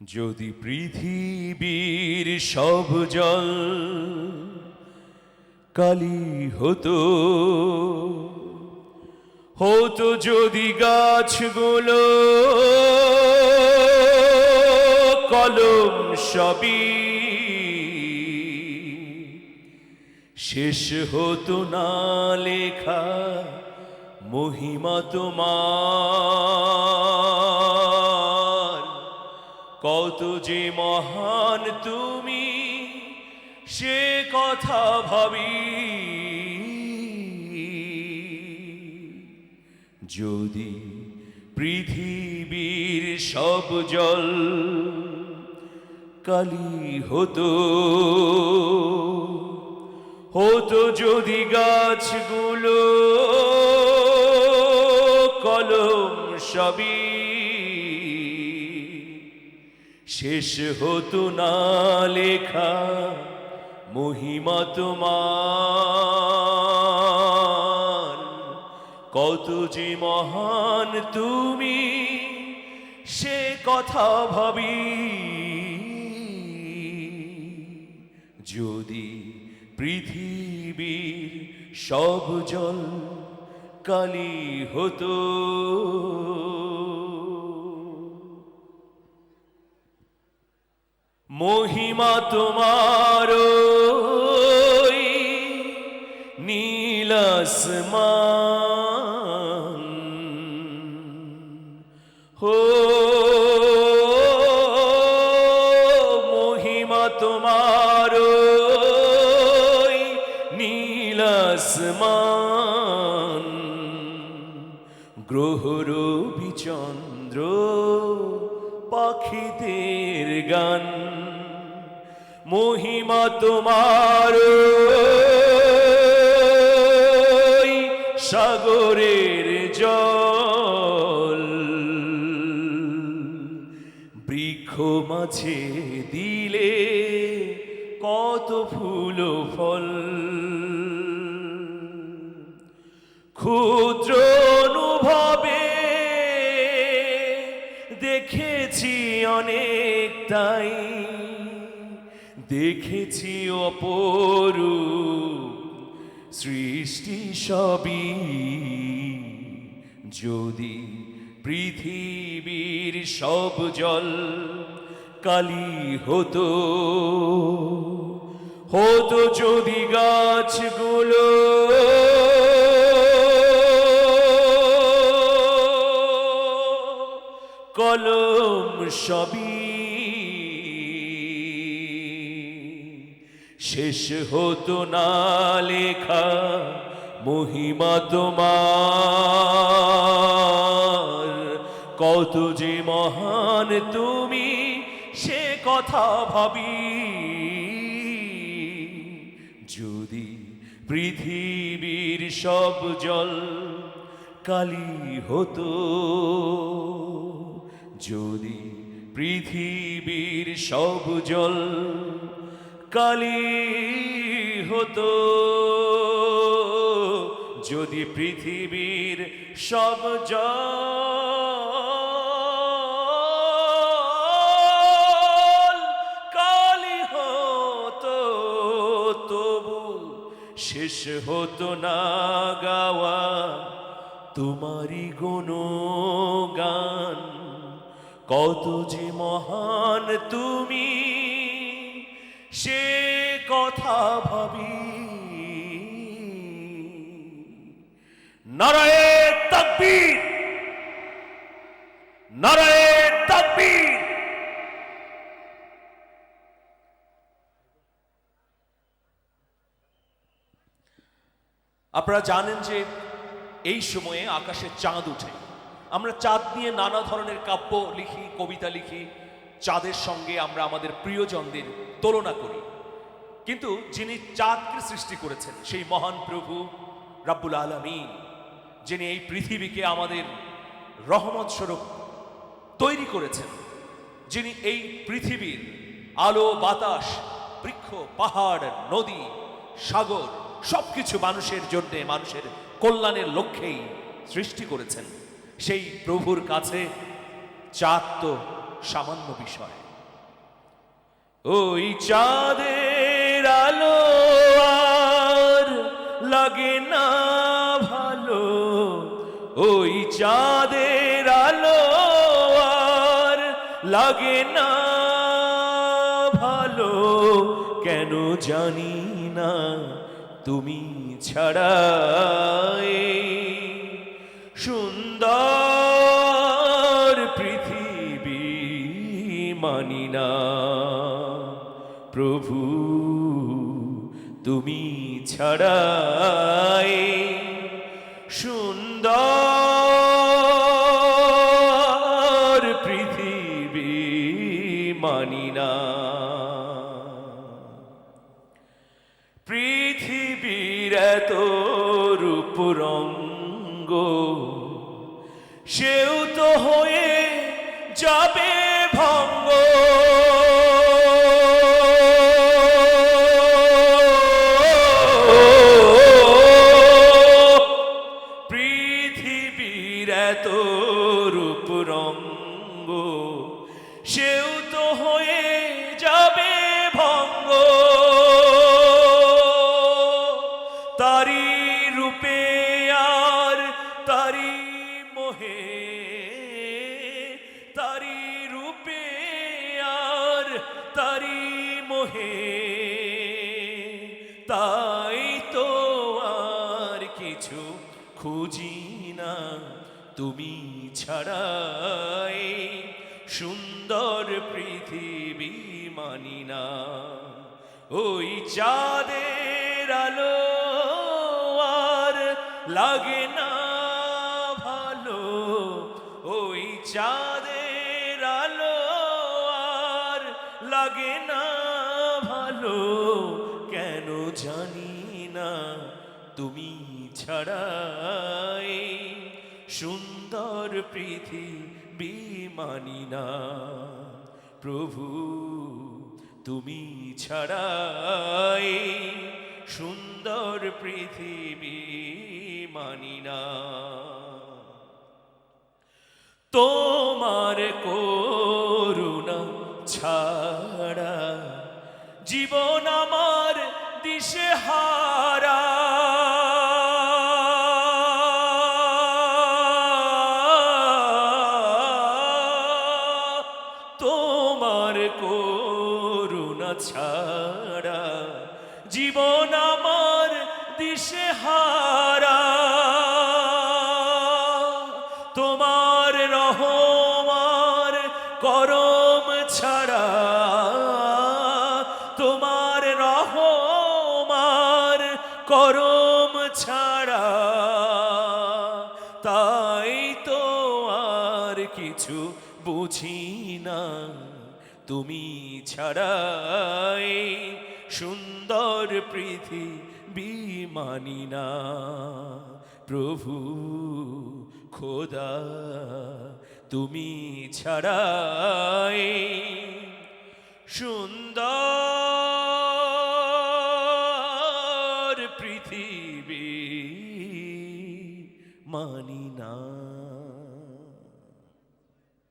যদি পৃথিবীর সব জল কালি হতো হতো যদি গাছগুলো কলম সবই, শেষ হতো না লেখা মহিমা তোমার। কত যে মহান তুমি, সে কথা ভাবি। যদি পৃথিবীর সব জল কালি হতো হতো যদি গাছগুলো কলম সবই শেষ হতো না লেখা মহিমা তোমার। কত যে মহান তুমি, সে কথা ভাবি। যদি পৃথিবীর সব জল কালি হতো মহিমা তোমার ওই নীল হো মহিমা তোমার ওই নীল আসমান। গ্রহ রবি চন্দ্র পাখিদের গান। মহিমা তোমার সাগরের জল। বৃক্ষ মাঝে দেখেছি অনেক তাই দেখেছি অপরু সৃষ্টি সবই। যদি পৃথিবীর সব জল কালি হতো হতো যদি গাছগুলো কলম সবই। শেষ হতো না লেখা মহিমা তোমার। কত যে মহান তুমি সে কথা ভাবি। যদি পৃথিবীর সব জল কালি হতো যদি পৃথিবীর সব জল কালি হতো, যদি পৃথিবীর সব জল কালি হতো, তবু শেষ হতো না গাওয়া তোমারই তোমারি গান কত যে মহান তুমি, সে কথা ভাবি। নারায়ে তকবীর নারায়ে তকবীর। আপনারা জানেন যে এই সময়ে আকাশে চাঁদ ওঠে। আমরা চাঁদ নিয়ে নানা ধরনের কাব্য লিখি, কবিতা লিখি। চাঁদের সঙ্গে আমরা আমাদের প্রিয়জনদের তুলনা করি। কিন্তু যিনি চাঁদকে সৃষ্টি করেছেন, সেই মহান প্রভু রাব্বুল আলমিন, যিনি এই পৃথিবীকে আমাদের রহমত স্বরূপ তৈরি করেছেন, যিনি এই পৃথিবীর আলো, বাতাস, বৃক্ষ, পাহাড়, নদী, সাগর, সবকিছু মানুষের জন্যে, মানুষের কল্যাণের লক্ষ্যেই সৃষ্টি করেছেন। সেই প্রভুর কাছে চাঁদ তো সামান্য বিষয়। ওই চাঁদের আলো আর লাগে না ভালো। ওই চাঁদের আলো আর লাগে না ভালো। কেন জানি না তুমি ছাড়া সুন্দর পৃথিবী মানি না। প্রভু তুমি ছাড়াই সুন্দর পৃথিবী মানি না। পৃথিবীর এত রূপরঙ্গ সেও তো হয়ে যাবে ভঙ্গ মোহে তাই তো আর কিছু খুঁজি না। তুমি ছাড়াই সুন্দর পৃথিবী মানি না। ওই চাঁদের আলো আর লাগে না ভালো। ওই চাঁদের জানি না তুমি ছাড়াই সুন্দর পৃথিবী মানি না প্রভু, তুমি ছাড়াই সুন্দর পৃথিবী মানি না তোমার করুণা ছাড়া জীবন দিশে হারা। তোমার করুণা ছাড়া জীবন আমার তোমার রহমার তো আর কিছু বুঝি না। তুমি ছাড়াই সুন্দর পৃথিবী মানি না। প্রভু, খোদা, তুমি ছাড়াই সুন্দর